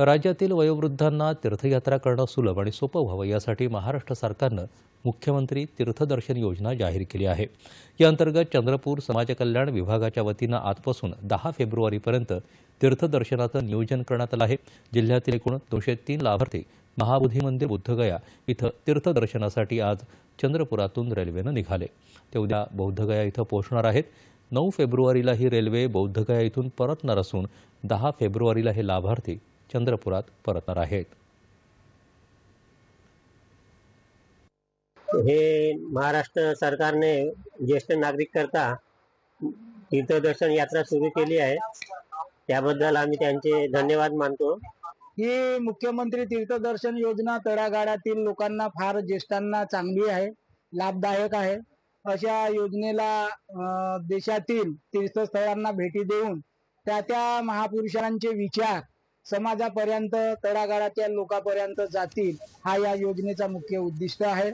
राज्यातील वयोवृद्धांना तीर्थयात्रा करणं सुलभ आणि सोपं व्हावं यासाठी महाराष्ट्र सरकारनं मुख्यमंत्री तीर्थदर्शन योजना जाहीर केली आहे. या अंतर्गत चंद्रपूर समाज कल्याण विभागाच्या वतीनं आजपासून दहा फेब्रुवारीपर्यंत तीर्थदर्शनाचं नियोजन करण्यात आलं आहे. जिल्ह्यातील एकूण दोनशे तीन लाभार्थी महाबोधी मंदिर बुद्धगया इथं तीर्थदर्शनासाठी आज चंद्रपुरातून रेल्वेनं निघाले. ते उद्या बौद्धगया इथं पोहोचणार आहेत. नऊ फेब्रुवारीला ही रेल्वे बौद्धगया इथून परतणार असून दहा फेब्रुवारीला हे लाभार्थी चंद्रपुरात परतणार आहेत. हे महाराष्ट्र सरकारने ज्येष्ठ नागरिक करता तीर्थदर्शन यात्रा सुरू केली आहे. त्याबद्दल आम्ही त्यांचे धन्यवाद मानतो. ही मुख्यमंत्री तीर्थदर्शन योजना तळागाळातील लोकांना फार ज्येष्ठांना चांगली आहे लाभदायक आहे. अशा योजनेला देशातील तीर्थस्थळांना भेटी देऊन त्या त्या महापुरुषांचे विचार समाजापर्यंत तळागाळाच्या लोकांपर्यंत जातील हा या योजनेचा मुख्य उद्दिष्ट आहे.